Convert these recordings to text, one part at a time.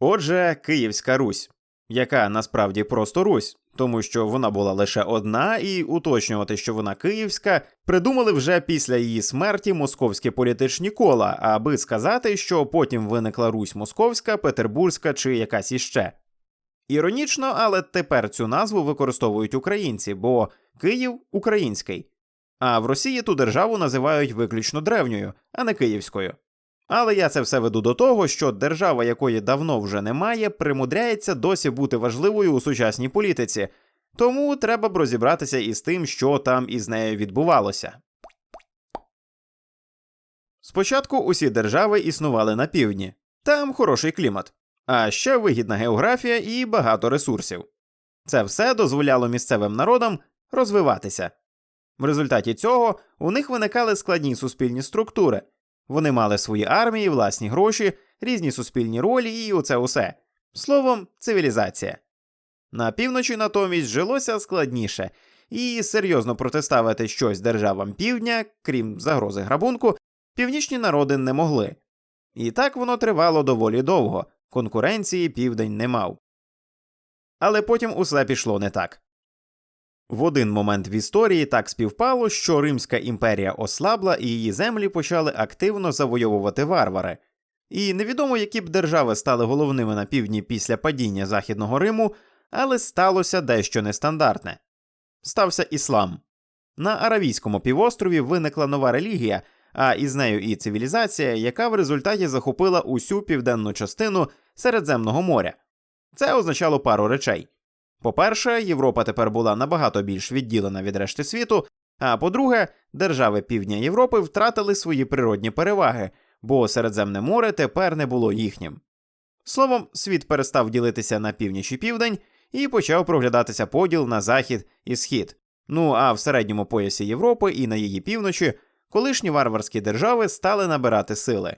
Отже, Київська Русь, яка насправді просто Русь, тому що вона була лише одна, і уточнювати, що вона київська, придумали вже після її смерті московські політичні кола, аби сказати, що потім виникла Русь Московська, Петербурзька чи якась іще. Іронічно, але тепер цю назву використовують українці, бо Київ український. А в Росії ту державу називають виключно древньою, а не київською. Але я це все веду до того, що держава, якої давно вже немає, примудряється досі бути важливою у сучасній політиці, тому треба б розібратися із тим, що там із нею відбувалося. Спочатку усі держави існували на півдні, там хороший клімат, а ще вигідна географія і багато ресурсів. Це все дозволяло місцевим народам розвиватися. В результаті цього у них виникали складні суспільні структури. Вони мали свої армії, власні гроші, різні суспільні ролі і оце усе. Словом, цивілізація. На півночі натомість жилося складніше, і серйозно протиставити щось державам півдня, крім загрози грабунку, північні народи не могли. І так воно тривало доволі довго, конкуренції південь не мав. Але потім усе пішло не так. В один момент в історії так співпало, що Римська імперія ослабла і її землі почали активно завойовувати варвари. І невідомо, які б держави стали головними на півдні після падіння Західного Риму, але сталося дещо нестандартне. Стався іслам. На Аравійському півострові виникла нова релігія, а із нею і цивілізація, яка в результаті захопила усю південну частину Середземного моря. Це означало пару речей. По-перше, Європа тепер була набагато більш відділена від решти світу. А по-друге, держави Півдня Європи втратили свої природні переваги, бо Середземне море тепер не було їхнім. Словом, світ перестав ділитися на північ і південь і почав проглядатися поділ на захід і схід. Ну а в середньому поясі Європи і на її півночі колишні варварські держави стали набирати сили.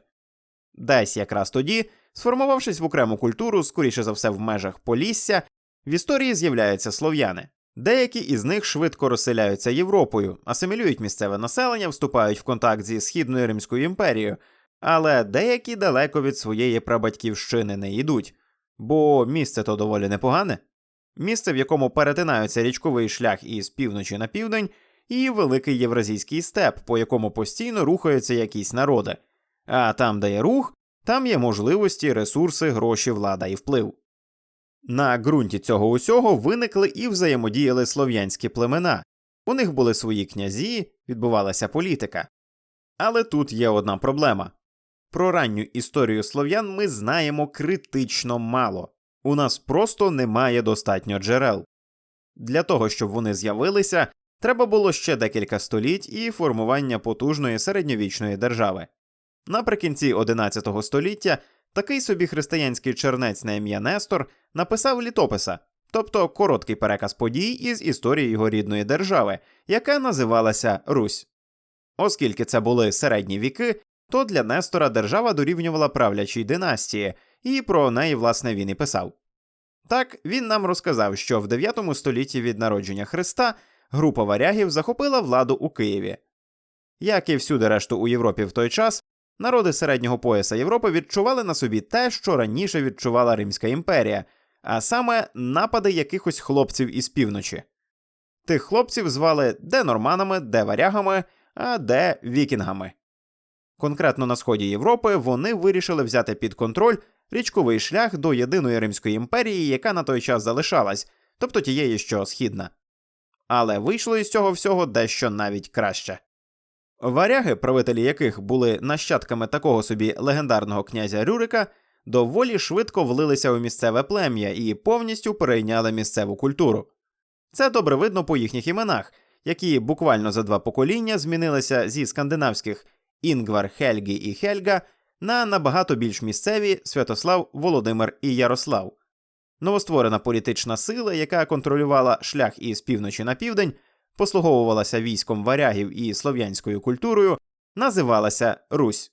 Десь якраз тоді, сформувавшись в окрему культуру, скоріше за все в межах Полісся, в історії з'являються слов'яни. Деякі із них швидко розселяються Європою, асимілюють місцеве населення, вступають в контакт зі Східною Римською імперією, але деякі далеко від своєї прабатьківщини не йдуть, бо місце то доволі непогане. Місце, в якому перетинаються річковий шлях із півночі на південь, і великий євразійський степ, по якому постійно рухаються якісь народи. А там, де є рух, там є можливості, ресурси, гроші, влада і вплив. На ґрунті цього усього виникли і взаємодіяли слов'янські племена. У них були свої князі, відбувалася політика. Але тут є одна проблема. Про ранню історію слов'ян ми знаємо критично мало. У нас просто немає достатньо джерел. Для того, щоб вони з'явилися, треба було ще декілька століть і формування потужної середньовічної держави. Наприкінці XI століття такий собі християнський чернець на ім'я Нестор написав літописа, тобто короткий переказ подій із історії його рідної держави, яка називалася Русь. Оскільки це були середні віки, то для Нестора держава дорівнювала правлячій династії, і про неї, власне, він і писав. Так, він нам розказав, що в 9 столітті від народження Христа група варягів захопила владу у Києві. Як і всюди решту у Європі в той час, народи середнього пояса Європи відчували на собі те, що раніше відчувала Римська імперія, а саме напади якихось хлопців із півночі. Тих хлопців звали де норманами, де варягами, а де вікінгами. Конкретно на сході Європи вони вирішили взяти під контроль річковий шлях до єдиної Римської імперії, яка на той час залишалась, тобто тієї, що східна. Але вийшло із цього всього дещо навіть краще. Варяги, правителі яких були нащадками такого собі легендарного князя Рюрика, доволі швидко влилися у місцеве плем'я і повністю перейняли місцеву культуру. Це добре видно по їхніх іменах, які буквально за два покоління змінилися зі скандинавських Інгвар, Хельгі і Хельга на набагато більш місцеві Святослав, Володимир і Ярослав. Новостворена політична сила, яка контролювала шлях із півночі на південь, послуговувалася військом варягів і слов'янською культурою, називалася Русь.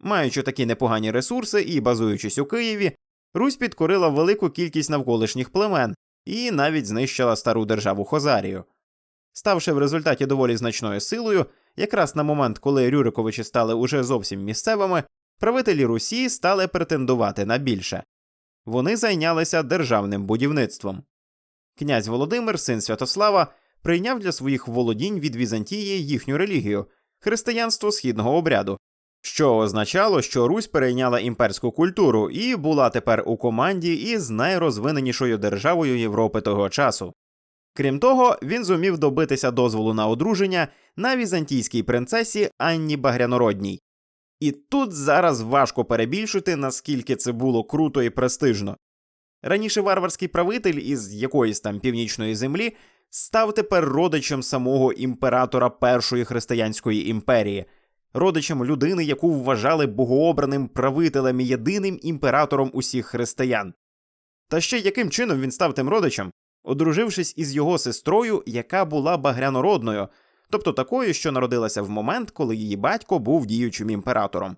Маючи такі непогані ресурси і базуючись у Києві, Русь підкорила велику кількість навколишніх племен і навіть знищила стару державу Хозарію. Ставши в результаті доволі значною силою, якраз на момент, коли Рюриковичі стали уже зовсім місцевими, правителі Русі стали претендувати на більше. вони зайнялися державним будівництвом. Князь Володимир, син Святослава, прийняв для своїх володінь від Візантії їхню релігію християнство східного обряду, що означало, що Русь перейняла імперську культуру і була тепер у команді із найрозвиненішою державою Європи того часу. Крім того, він зумів добитися дозволу на одруження на візантійській принцесі Анні Багрянородній. І тут зараз важко перебільшити, наскільки це було круто і престижно. Раніше варварський правитель із якоїсь там північної землі став тепер родичем самого імператора Першої християнської імперії, родичем людини, яку вважали богообраним правителем і єдиним імператором усіх християн. Та ще яким чином він став тим родичем, одружившись із його сестрою, яка була багрянородною, тобто такою, що народилася в момент, коли її батько був діючим імператором.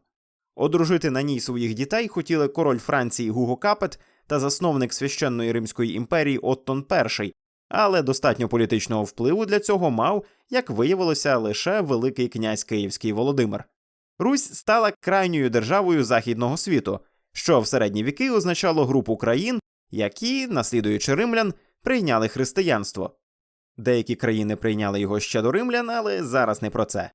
Одружити на ній своїх дітей хотіли король Франції Гуго Капет та засновник священної Римської імперії Оттон І, але достатньо політичного впливу для цього мав, як виявилося, лише Великий князь Київський Володимир. Русь стала крайньою державою західного світу, що в середні віки означало групу країн, які, наслідуючи римлян, прийняли християнство. Деякі країни прийняли його ще до римлян, але зараз не про це.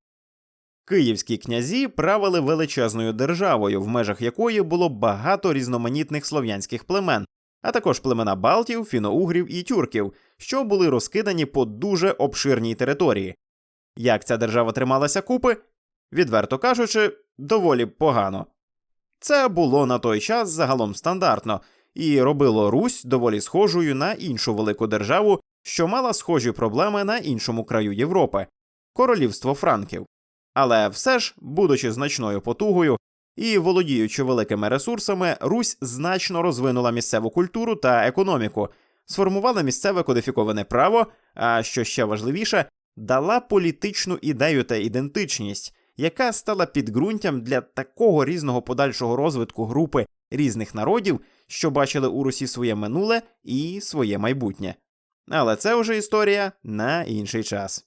Київські князі правили величезною державою, в межах якої було багато різноманітних слов'янських племен, а також племена Балтів, фіноугрів і тюрків, що були розкидані по дуже обширній території. Як ця держава трималася купи? Відверто кажучи, доволі погано. Це було на той час загалом стандартно і робило Русь доволі схожою на іншу велику державу, що мала схожі проблеми на іншому краю Європи королівство Франків. Але все ж, будучи значною потугою і володіючи великими ресурсами, Русь значно розвинула місцеву культуру та економіку, сформувала місцеве кодифіковане право, а що ще важливіше, дала політичну ідею та ідентичність, яка стала підґрунтям для такого різного подальшого розвитку групи різних народів, що бачили у Русі своє минуле і своє майбутнє. Але це вже історія на інший час.